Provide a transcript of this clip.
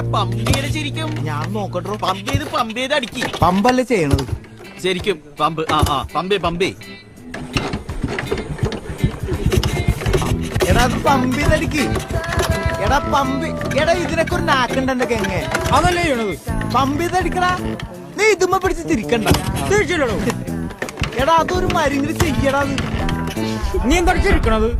എടാ പമ്പ് ചെയ്ത് ശരിക്കും? ഞാൻ നോക്കട്ടോ പമ്പ് ചെയ്ത് പമ്പ് ചെയ്ത് അടിക്കി. പമ്പല്ലേ ചെയ്യണത്? ശരിക്കും പമ്പ് ആ ആ പമ്പേ പമ്പേ എടാ അത് പമ്പ് ചെയ്തടിക്ക് എടാ പമ്പ് എടാ ഇതിനൊക്കെ ഒരു നാക്കുണ്ട് എന്റെ അതല്ലേ ചെയ്യണത്? പമ്പ് ചെയ്തടിക്കടാ നീ ഇതുമ്മ പിടിച്ച് തിരിക്കണ്ട തിരിച്ചില്ലടോ എടാ അതൊരു മരുന്നിൽ ചെയ്യടാ നീ എന്താ ചിരിക്കണത്?